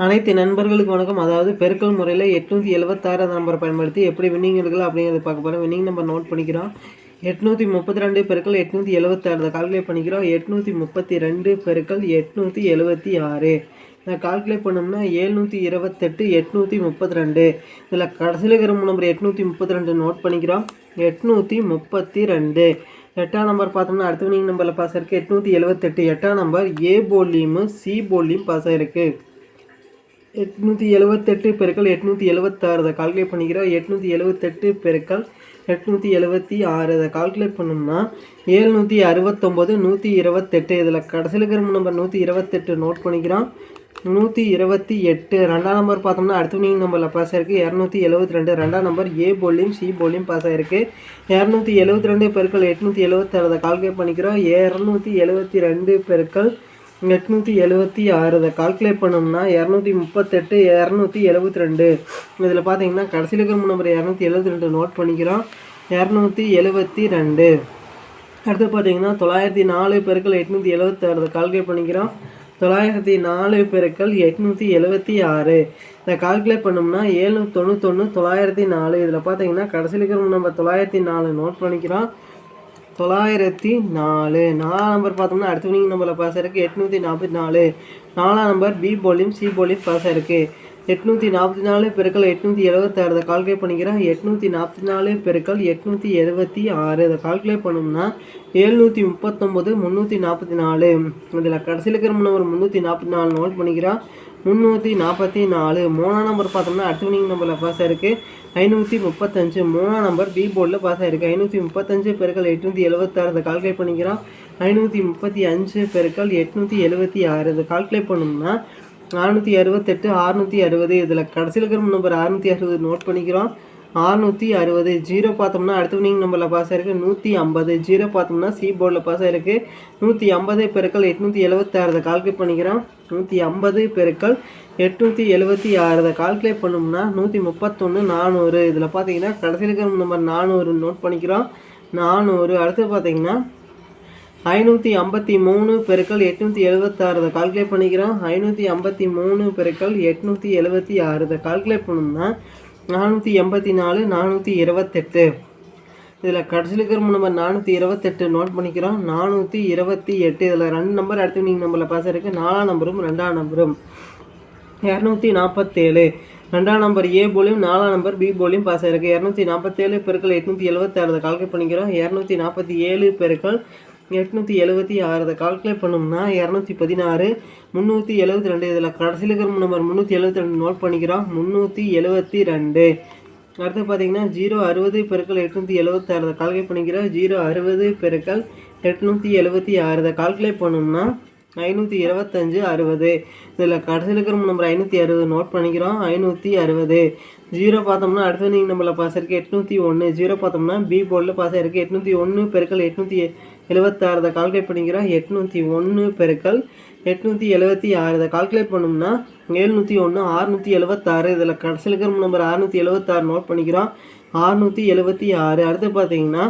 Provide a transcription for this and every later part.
அனைத்து நண்பர்களுக்கு வணக்கம். அதாவது பெருக்கல் முறையில் எட்நூற்றி எழுபத்தாறு நம்பரை பயன்படுத்தி எப்படி வின்னிங் எடுக்கலாம் அப்படிங்கிறத பார்க்க போகிறோம் வின்னிங் நம்பர் நோட் பண்ணிக்கிறோம். எட்நூற்றி முப்பத்தி ரெண்டு பெருக்கல் எட்நூற்றி எழுபத்தாறு கால்குலேட் பண்ணிக்கிறோம். எட்நூற்றி முப்பத்தி ரெண்டு பெருக்கல் எட்நூற்றி எழுபத்தி ஆறு இதை கால்குலேட் பண்ணோம்னா ஏழ்நூற்றி இருபத்தெட்டு எட்நூற்றி முப்பத்தி ரெண்டு இதில் கடைசியில் இருக்கிற நம்பர் எட்நூற்றி முப்பத்தி ரெண்டு நோட் பண்ணிக்கிறோம். எட்நூற்றி முப்பத்தி ரெண்டு எட்டாம் நம்பர் பார்த்தோம்னா அடுத்த வினிங் நம்பரில் பாஸ் இருக்குது எட்நூற்றி எழுபத்தெட்டு எட்டாம் நம்பர் ஏ போலியும் சி போலியும் பாஸ் ஆகிருக்கு எட்நூற்றி எழுபத்தெட்டு பெருக்கள் எட்நூற்றி எழுவத்தாறு. அதை கால்குலேட் பண்ணிக்கிறோம். எட்நூற்றி எழுபத்தெட்டு பெருக்கள் எட்நூற்றி எழுபத்தி ஆறு. அதை கால்குலேட் பண்ணோம்னா ஏழ்நூற்றி அறுபத்தொம்போது நூற்றி இருபத்தெட்டு. இதில் கடைசியில் இருக்கிற நம்பர் நூற்றி இருபத்தெட்டு நோட் பண்ணிக்கிறோம். நூற்றி இருபத்தி எட்டு. ரெண்டாம் நம்பர் பார்த்தோம்னா அடுத்த வினிங் நம்பரில் பாஸ் ஆயிருக்கு. இரநூத்தி எழுபத்தி ரெண்டு. ரெண்டாம் நம்பர் ஏ போலியும் சி போலியும் பாஸ் ஆயிருக்கு. இரநூத்தி எழுபத்தி ரெண்டு பெருக்கள் எட்நூற்றி எழுபத்தாறு அதை கால்குலேட் பண்ணிக்கிறோம். இரநூத்தி எழுபத்தி ரெண்டு பெருக்கள் எட்நூற்றி எழுபத்தி ஆறு இதை கால்குலேட் பண்ணோம்னா இரநூத்தி முப்பத்தெட்டு இரநூத்தி எழுபத்தி ரெண்டு. இதில் பார்த்தீங்கன்னா கடைசியில் இருக்கிற நம்பர் இரநூத்தி எழுபத்தி ரெண்டு நோட் பண்ணிக்கிறோம். இரநூத்தி எழுபத்தி ரெண்டு. அடுத்து பார்த்தீங்கன்னா தொள்ளாயிரத்தி நாலு பெருக்கள் எட்நூற்றி எழுபத்தாறு இதை கால்குலேட் பண்ணிக்கிறோம். தொள்ளாயிரத்தி நாலு பெருக்கள் எட்நூற்றி எழுபத்தி ஆறு. இதை கால்குலேட் பண்ணோம்னா ஏழ்நூற்றி தொண்ணூத்தொன்று தொள்ளாயிரத்தி நாலு. இதில் பார்த்தீங்கன்னா கடைசியில் இருக்கிற நம்பர் தொள்ளாயிரத்தி நாலு நோட் பண்ணிக்கிறோம். தொள்ளாயிரத்தி நாலு. நாலாம் நம்பர் பார்த்தோம்னா அடுத்த வினிங் நம்பரில் பாஸ் இருக்குது எட்நூற்றி நாற்பத்தி நாலு. நாலாம் நம்பர் பி போலியும் சி போலியும் பாஸ் ஆயிருக்கு. எட்நூற்றி நாற்பத்தி நாலு பெருக்கள் எட்நூற்றி எழுபத்தாறு இதை கால்குலேட் பண்ணிக்கிறேன். எட்நூற்றி நாற்பத்தி நாலு பெருக்கள் எட்நூற்றி எழுபத்தி ஆறு. இதை கால்குலேட் பண்ணோம்னா ஏழ்நூற்றி முப்பத்தொம்போது முந்நூற்றி நாற்பத்தி நாலு. இதில் கடைசியில் இருக்கிற நம்பர் முந்நூற்றி நாற்பத்தி நாலு நோட் பண்ணிக்கிறேன் முந்நூற்றி நாற்பத்தி நாலு. மூணாம் நம்பர் பார்த்தோம்னா அடுத்த வினிங் நம்பரில் பாஸ் ஆயிருக்கு. ஐநூற்றி முப்பத்தஞ்சு. மூணாம் நம்பர் பி போர்டில் பாஸ் ஆயிருக்கு. ஐநூற்றி முப்பத்தஞ்சு பெருக்கள் எட்நூற்றி எழுபத்தாறு இதை கால்குலேட் பண்ணிக்கிறோம். ஐநூற்றி முப்பத்தி அஞ்சு பெருக்கள் எட்நூற்றி எழுபத்தி ஆறு. இதை கால்குலேட் பண்ணோம்னா நானூற்றி அறுபத்தெட்டு அறுநூற்றி அறுபது. இதில் கடைசியில் இருக்கிற நம்பர் அறுநூற்றி அறுபது நோட் பண்ணிக்கிறோம். அறுநூற்றி அறுபது. ஜீரோ பார்த்தோம்னா அடுத்த வினிங் நம்பரில் பாஸ் ஆயிருக்கு. நூற்றி ஐம்பது. ஜீரோ பார்த்தோம்னா சி போர்டில் பாஸ் ஆயிருக்கு. நூற்றி ஐம்பது பெருக்கள் எட்நூற்றி எழுபத்தாறு கால்குலேட் பண்ணிக்கிறோம். நூற்றி ஐம்பது பெருக்கள் எட்நூற்றி எழுபத்தி ஆறு கால்குலேட் பண்ணோம்னா நூற்றி முப்பத்தொன்று நானூறு. இதில் பார்த்தீங்கன்னா கடைசியில் இருக்கிற நம்பர் நானூறு நோட் பண்ணிக்கிறோம். நானூறு. அடுத்து பார்த்தீங்கன்னா ஐநூற்றி ஐம்பத்தி மூணு பெருக்கள் எட்நூற்றி எழுபத்தாறு கால்குலேட் பண்ணிக்கிறோம். ஐநூற்றி ஐம்பத்தி மூணு பெருக்கள் எட்நூற்றி எழுபத்தி ஆறு கால்குலேட் பண்ணோம்னா நானூற்றி எண்பத்தி நாலு நானூற்றி இருபத்தெட்டு. இதில் கடைசியில் இருக்கிற நம்பர் நானூற்றி இருபத்தெட்டு நோட் பண்ணிக்கிறோம். நானூற்றி இருபத்தி எட்டு. இதில் ரெண்டு நம்பர் அடுத்து நீங்கள் நம்பரில் பாஸ் இருக்குது நாலாம் நம்பரும் ரெண்டாம் நம்பரும். இரநூத்தி நாற்பத்தேழு. ரெண்டாம் நம்பர் ஏ போலியும் நாலாம் நம்பர் பி போலியும் பாஸ் ஆயிருக்கு. இரநூத்தி நாற்பத்தேழு பெருக்கள் எட்நூற்றி எழுபத்தாறு கால்குலேட் பண்ணிக்கிறோம். இரநூத்தி நாற்பத்தி ஏழு பெருக்கள் எட்நூற்றி எழுபத்தி ஆறு. இதை கால்குலேட் பண்ணோம்னா இரநூத்தி பதினாறு முந்நூற்றி எழுபத்தி ரெண்டு. இதில் கடைசியில் இருக்கிற நம்பர் முந்நூற்றி எழுபத்தி ரெண்டு நோட் பண்ணிக்கிறோம். முந்நூற்றி எழுபத்தி ரெண்டு. அடுத்து பார்த்தீங்கன்னா ஜீரோ அறுபது பெருக்கள் எட்நூற்றி எழுபத்தாறு இதை கால்குலேட் பண்ணிக்கிறோம். ஜீரோ அறுபது பெருக்கள் எட்நூற்றி எழுபத்தி ஆறு. இதை கால்குலேட் பண்ணோம்னா ஐநூற்றி இருபத்தஞ்சு அறுபது. இதில் கடைசியில் இருக்கிற நம்பர் ஐநூற்றி அறுபது நோட் பண்ணிக்கிறோம். ஐநூற்றி அறுபது. ஜீரோ பார்த்தோம்னா அடுத்த நீங்கள் நம்மளை பாஸ் இருக்குது எட்நூற்றி ஒன்று ஜீரோ பார்த்தோம்னா பி போர்டில் பாஸ் ஆயிருக்கு எட்நூற்றி ஒன்று பெருக்கள் எட்நூற்றி எழுபத்தாறு கால்குலேட் பண்ணிக்கிறோம். எட்நூற்றி ஒன்று பெருக்கள் எட்நூற்றி எழுபத்தி ஆறு. இதை கால்குலேட் பண்ணோம்னா ஏழ்நூற்றி ஒன்று ஆறுநூற்றி எழுபத்தாறு இதில் கடைசியில் இருக்கிற நம்பர் ஆறுநூற்றி எழுபத்தாறு நோட் பண்ணிக்கிறோம். ஆறுநூற்றி எழுபத்தி ஆறு. அடுத்து பார்த்தீங்கன்னா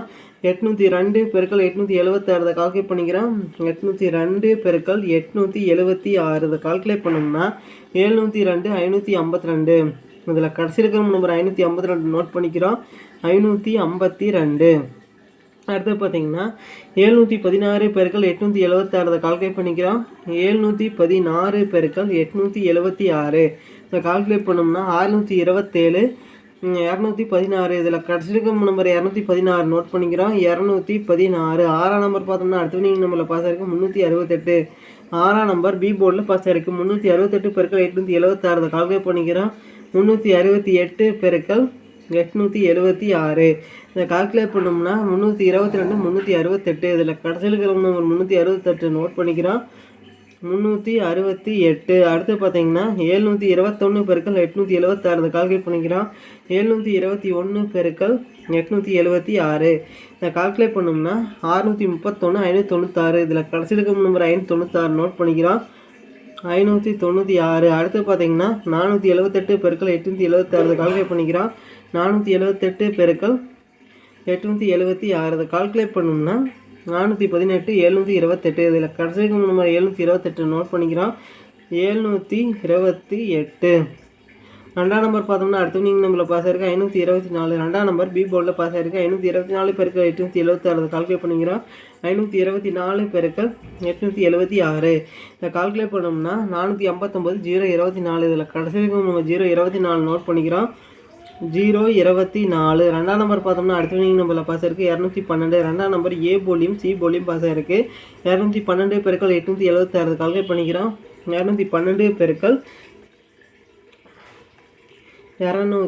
எட்நூற்றி ரெண்டு பெருக்கள் எட்நூற்றி எழுபத்தாறு இதை கால்குலேட் பண்ணிக்கிறோம் எட்நூற்றி ரெண்டு பெருக்கள் எட்நூற்றி எழுபத்தி ஆறு இதை கால்குலேட் பண்ணோம்னா எழுநூற்றி ரெண்டு ஐநூற்றி ஐம்பத்தி ரெண்டு இதில் கடைசி இருக்கிற நம்பர் ஐநூற்றி ஐம்பத்தி ரெண்டு நோட் பண்ணிக்கிறோம். ஐநூற்றி ஐம்பத்தி ரெண்டு அடுத்து பார்த்தீங்கன்னா ஏழ்நூற்றி பதினாறு பெருக்கள் எட்நூற்றி எழுபத்தாறு கால்குலேட் பண்ணிக்கிறோம். ஏழ்நூற்றி பதினாறு பெருக்கள் எட்நூற்றி எழுபத்தி ஆறு இதை கால்குலேட் பண்ணோம்னா ஆறுநூற்றி இருபத்தேழு இரநூத்தி பதினாறு இதில் கடைசிக்கு நம்பர் இரநூத்தி பதினாறு நோட் பண்ணிக்கிறோம். இரநூத்தி பதினாறு ஆறாம் நம்பர் பார்த்தோம்னா அடுத்து நீங்கள் நம்பரில் பாஸ் ஆயிருக்கு முந்நூற்றி அறுபத்தெட்டு. ஆறாம் நம்பர் பி போர்டில் பாஸ் ஆயிருக்கு முந்நூற்றி அறுபத்தெட்டு பெருக்கள் எட்நூற்றி எழுபத்தாறு கால்குலேட் பண்ணிக்கிறோம். முந்நூற்றி அறுபத்தி எட்டு பெருக்கள் எட்நூற்றி எழுபத்தி ஆறு. இதை கால்குலேட் பண்ணோம்னா முந்நூற்றி இருபத்தி ரெண்டு முந்நூற்றி அறுபத்தெட்டு. இதில் கடைசியில் இருக்கிற நம்பர் முந்நூற்றி அறுபத்தெட்டு நோட் பண்ணிக்கிறோம். முந்நூற்றி அறுபத்தி எட்டு. அடுத்து பார்த்தீங்கன்னா ஏழ்நூற்றி இருபத்தொன்று பெருக்கள் எட்நூற்றி எழுபத்தாறு இந்த கால்குலேட் பண்ணிக்கிறோம். ஏழ்நூற்றி இருபத்தி ஒன்று பெருக்கள் எட்நூற்றி எழுபத்தி ஆறு. இதை கால்குலேட் பண்ணோம்னா அறுநூற்றி முப்பத்தொன்று ஐநூற்றி தொண்ணூத்தாறு. இதில் கடைசி இருக்கும் நம்பர் ஐநூற்றி தொண்ணூத்தாறு நோட் பண்ணிக்கிறோம். ஐநூற்றி தொண்ணூற்றி ஆறு. அடுத்து பார்த்தீங்கன்னா நானூற்றி எழுபத்தெட்டு பெருக்கள் எட்நூற்றி எழுபத்தாறு கால்குலேட் பண்ணிக்கிறோம். நானூற்றி எழுபத்தெட்டு பெருக்கள் எட்நூற்றி எழுபத்தி ஆறு. இதை கால்குலேட் பண்ணோம்னா நானூற்றி பதினெட்டு எழுநூற்றி இருபத்தெட்டு. இதில் கடைசிக்கு நம்பர் எழுநூற்றி இருபத்தெட்டு நோட் பண்ணிக்கிறோம். ஏழ்நூற்றி இருபத்தி எட்டு ரெண்டாம் நம்பர் பார்த்தோம்னா அடுத்த நீங்கள் நம்பரில் பாஸ் ஆயிருக்கு? ஐநூற்றி இருபத்தி நாலு. ரெண்டாம் நம்பர் பி போர்டில் பாஸ் ஆயிருக்கு? ஐநூற்றி இருபத்தி நாலு பெருக்கள் எட்நூற்றி எழுபத்தாறு கால்குலேட் பண்ணிக்கிறோம். ஐநூற்றி இருபத்தி நாலு பெருக்கள் எட்நூற்றி எழுபத்தி ஆறு. இதை கால்குலேட் பண்ணோம்னா நானூற்றி ஐம்பத்தொம்பது ஜீரோ இருபத்தி நாலு. இதில் கடைசிக்கு நம்ம ஜீரோ இருபத்தி நாலு நோட் பண்ணிக்கிறோம். ஜீரோ இருபத்தி நாலு. ரெண்டாம் நம்பர் பார்த்தோம்னா அடுத்த வினிங் நம்பரில் பாஸ் இருக்குது இரநூத்தி பன்னெண்டு. ரெண்டாம் நம்பர் ஏ போலியும் சி போலியும் பாஸ் இருக்குது இரநூத்தி பன்னெண்டு பெருக்கள் எட்நூற்றி எழுபத்தாறு கால்குலேட் பண்ணிக்கிறோம். இரநூத்தி பன்னெண்டு பெருக்கள் இரநூ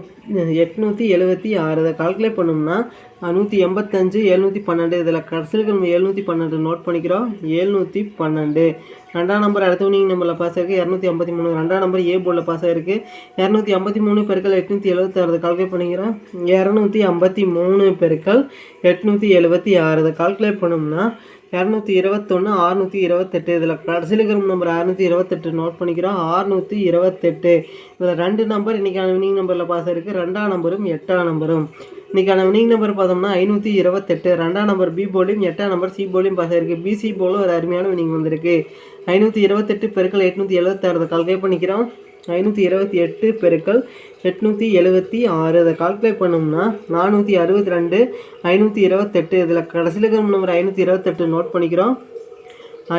எட்நூற்றி எழுபத்தி ஆறு. இதை கால்குலேட் பண்ணோம்னா நூற்றி எண்பத்தஞ்சு எழுநூற்றி பன்னெண்டு. இதில் கடைசியில் நம்ம எழுநூற்றி பன்னெண்டு நோட் பண்ணிக்கிறோம். எழுநூற்றி பன்னெண்டு. ரெண்டாம் நம்பர் அடுத்த வினிங் நம்பரில் பாஸ் இருக்குது இரநூத்தி ஐம்பத்தி மூணு. ரெண்டாம் நம்பர் ஏ போர்டில் பாஸ் ஆயிருக்கு. இரநூத்தி ஐம்பத்தி மூணு பெருக்கள் எட்நூற்றி எழுபத்தாறு கால்குலேட் பண்ணிக்கிறோம். இரநூத்தி ஐம்பத்தி மூணு பெருக்கள் எட்நூற்றி எழுபத்தி ஆறு. இதை கால்குலேட் பண்ணோம்னா இரநூத்தி இருபத்தொன்று ஆறுநூற்றி இருபத்தெட்டு. இதில் கடைசியில் இருக்கிற நம்பர் அறுநூற்றி இருபத்தெட்டு நோட் பண்ணிக்கிறோம். ஆறுநூற்றி இருபத்தெட்டு. இதில் ரெண்டு நம்பர் இன்றைக்கான வினிங் நம்பரில் பாஸ் இருக்குது ரெண்டாம் நம்பரும் எட்டாம் நம்பரும் இன்றைக்கான வினிங் நம்பர் பார்த்தோம்னா ஐநூற்றி இருபத்தெட்டு. ரெண்டாம் நம்பர் பி போலியும் எட்டாம் நம்பர் சி போலியும் பாஸ் ஆயிருக்கு பிசி போலும் ஒரு அருமையான வினிங் வந்திருக்கு. ஐநூற்றி இருபத்தெட்டு பெருக்கள் எட்நூற்றி எழுபத்தாறு கால்குலேட் பண்ணிக்கிறோம். ஐநூற்றி இருபத்தி எட்டு பெருக்கள் எட்நூற்றி எழுபத்தி ஆறு. அதை கால்குலேட் பண்ணோம்னா நானூற்றி அறுபத்தி ரெண்டு ஐநூற்றி இருபத்தெட்டு இதில் கடைசியில் இருக்கிற நம்பர் ஐநூற்றி இருபத்தெட்டு நோட் பண்ணிக்கிறோம்.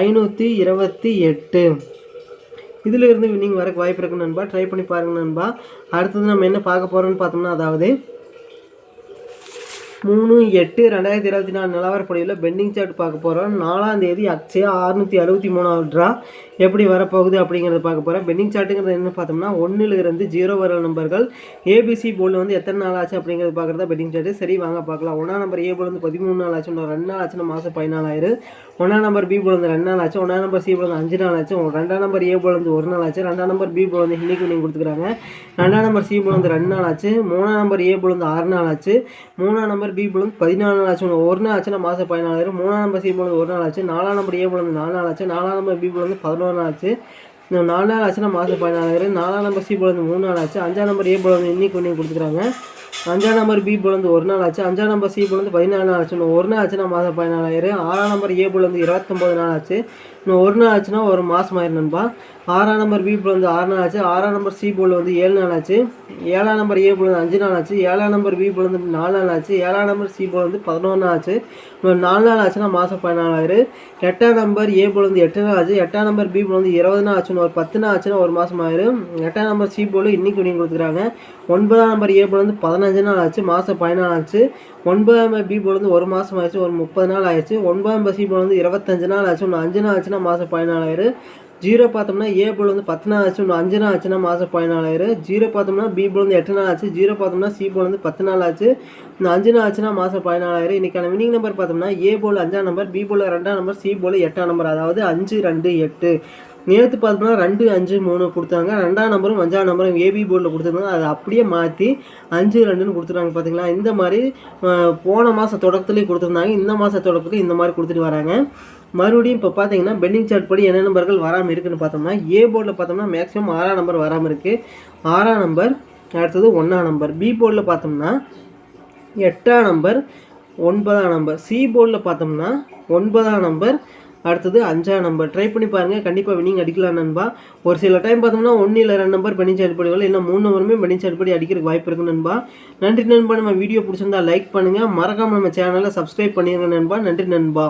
ஐநூற்றி இருபத்தி எட்டு. இதிலிருந்து வின்னிங் வரக்கு வாய்ப்பு இருக்குது நண்பா. ட்ரை பண்ணி பாருங்கள் நண்பா. அடுத்தது நம்ம என்ன பார்க்க போகிறோம்னு பார்த்தோம்னா அதாவது மூணு எட்டு ரெண்டாயிரத்தி இருபத்தி நாலு நிலவரப்படியில் பெண்டிங் சார்ட் பார்க்க போகிறோம் நாலாம் தேதி அக்ஷயா அறுநூற்றி அறுபத்தி மூணாவது ட்ரா எப்படி வரப்போகுது அப்படிங்கிறத பார்க்க போகிறோம் பெண்டிங் சார்ட்டுங்கிறது என்ன பார்த்தோம்னா ஒன்றில் இருந்து ஜீரோ வர நம்பர்கள். ஏபிசி போல் வந்து எத்தனை நாள் ஆச்சு அப்படிங்கிறது பார்க்குறதா பெண்டிங் சார்ட்டு சரி வாங்க பார்க்கலாம். ஒன்றாம் நம்பர் ஏ போல் வந்து பதிமூணு நாள் ஆச்சு இன்னும் ரெண்டு நாள் ஆச்சுன்னா மாதம் பதினாலாயிரம் ஒன்றாம் நம்பர் பி போல் வந்து ரெண்டு நாள் ஆச்சு ஒன்றாம் நம்பர் சி போல் வந்து அஞ்சு நாள் ஆச்சு ரெண்டாம் நம்பர் ஏ போல் வந்து ஒரு நாள் ஆச்சு ரெண்டாம் நம்பர் பி போல் வந்து இன்னைக்கு நீங்கள் கொடுத்துக்கிறாங்க. ரெண்டாம் நம்பர் சி போல் வந்து ரெண்டு நாள் ஆச்சு மூணாம் நம்பர் ஏ போல் வந்து ஆறு நாள் ஆச்சு மூணாம் நம்பர் பி போல் வந்து பதினாலு நாள் ஆச்சு. ஒரு நாள் ஆச்சுன்னா மாதம் பதினாலாயிரம் மூணாம் நம்பர் சி போல் வந்து ஒரு நாள் ஆச்சு. நாலாம் நம்பர் ஏ போல் வந்து நாலு நாள் ஆச்சு. நாலாம் நம்பர் பி போல் வந்து பதினோரு நாள் ஆச்சு. நாலு நாள் ஆச்சுன்னா மாதம் பதினாலாயிரம் நாலாம் நம்பர் சி போல் மூணு நாள் ஆச்சு. அஞ்சாம் நம்பர் ஏ போல் வந்து இன்னைக்கு ஒன்று கொடுத்துருக்காங்க அஞ்சாம் நம்பர் பி போல் வந்து ஒரு நாள் ஆச்சு. அஞ்சாம் நம்பர் சி போல் பதினாலு நாள் ஆச்சு. இன்னும் ஒரு நாள் ஆச்சுன்னா மாதம் பதினாலாயிரம் ஆறாம் நம்பர் ஏ போல் இருபத்தொம்போது நாள் ஆச்சு. இன்னும் ஒரு நாள் ஆச்சுன்னா ஒரு மாதம் ஆயிரம் நண்பா. ஆறாம் நம்பர் பி போல் வந்து ஆறு நாள் ஆச்சு ஆறாம் நம்பர் சி போல் வந்து ஏழு நாள் ஆச்சு ஏழாம் நம்பர் ஏ போல் வந்து அஞ்சு நாள் ஆச்சு ஏழாம் நம்பர் பி போல் வந்து நாலு நாள் ஆச்சு ஏழாம் நம்பர் சி போல் வந்து பதினொன்று நாள் ஆச்சு நாலு நாள் ஆச்சுன்னா மாதம் பதினாலாயிரம் எட்டாம் நம்பர் ஏ போல் வந்து எட்டு நாள் ஆச்சு எட்டாம் நம்பர் பி போல் வந்து இருபது நாள் ஆச்சுன்னு ஒரு பத்து நாள் ஆச்சுன்னா ஒரு மாதம் ஆயிரும் எட்டாம் நம்பர் சி போல் இன்னைக்கு நீங்கள் கொடுத்துருக்காங்க ஒன்பதாம் நம்பர் ஏ போல் வந்து பதினஞ்சு நாள் ஆச்சு மாதம் பதினாலு ஆச்சு ஒன்பதாம் நம்பர் பி போல் வந்து ஒரு மாதம் ஆச்சு ஒரு முப்பது நாள் ஆயிடுச்சு ஒன்பதாம் நம்பர் சி போல் வந்து இருபத்தஞ்சு நாள் ஆச்சு ஒன்று அஞ்சு நாள் ஆச்சுன்னா மாதம் பதினாலாயிரம் ஜீரோ பார்த்தோம்னா ஏ போல் வந்து பத்து நாள் ஆச்சு இன்னும் அஞ்சு நாள் ஆச்சுன்னா மாதம் பதினாலாயிரம் ஜீரோ பார்த்தோம்னா பி போல் வந்து எட்டு நாள் ஆச்சு ஜீரோ பார்த்தோம்னா சி போல் வந்து பத்து நாள் ஆச்சு இன்னும் அஞ்சு நாள் ஆச்சுன்னா மாதம் பதினாலாயிரம் இன்றைக்கான வினிங் நம்பர் பார்த்தோம்னா ஏ போல் அஞ்சாம் நம்பர் பி போல் ரெண்டாம் நம்பர் சி போல் எட்டாம் நம்பர் அதாவது அஞ்சு ரெண்டு எட்டு. நேற்று பார்த்தோம்னா ரெண்டு அஞ்சு மூணு கொடுத்தாங்க. ரெண்டாம் நம்பரும் அஞ்சாம் நம்பரும் ஏபி போர்டில் கொடுத்துருந்தாங்க. அதை அப்படியே மாற்றி அஞ்சு ரெண்டுன்னு கொடுத்துருவாங்க பார்த்தீங்களா இந்த மாதிரி போன மாதம் தொடக்கத்துலேயே கொடுத்துருந்தாங்க. இந்த மாதம் தொடக்கத்துலேயும் இந்த மாதிரி கொடுத்துட்டு வராங்க. மறுபடியும் இப்போ பார்த்தீங்கன்னா பெண்டிங் சார்ட் படி என்ன நம்பர்கள் வராமல் இருக்குன்னு பார்த்தோம்னா ஏ போர்டில் பார்த்தோம்னா மேக்ஸிமம் ஆறாம் நம்பர் வராமல் இருக்குது ஆறாம் நம்பர் அடுத்தது ஒன்றாம் நம்பர். பி போர்டில் பார்த்தோம்னா எட்டாம் நம்பர் ஒன்பதாம் நம்பர். சி போர்டில் பார்த்தோம்னா ஒன்பதாம் நம்பர் அடுத்தது அஞ்சாம் நம்பர் ட்ரை பண்ணி பாருங்கள் கண்டிப்பாக வினிங் அடிக்கலாம் நண்பா. ஒரு சில டைம் பார்த்தோம்னா ஒன்று இல்லை ரெண்டு நம்பர் பெனிச் அடிப்படை வரல இல்லை மூணு நம்பருமே பெனிச் அடிப்படை அடிக்கிறதுக்கு வாய்ப்பு இருக்கு நண்பா. நன்றி நண்பா. நம்ம வீடியோ பிடிச்சிருந்தா லைக் பண்ணுங்கள் மறக்காமல் நம்ம சேனலை சப்ஸ்கிரைப் பண்ணிடுங்க நண்பா. நன்றி நண்பா.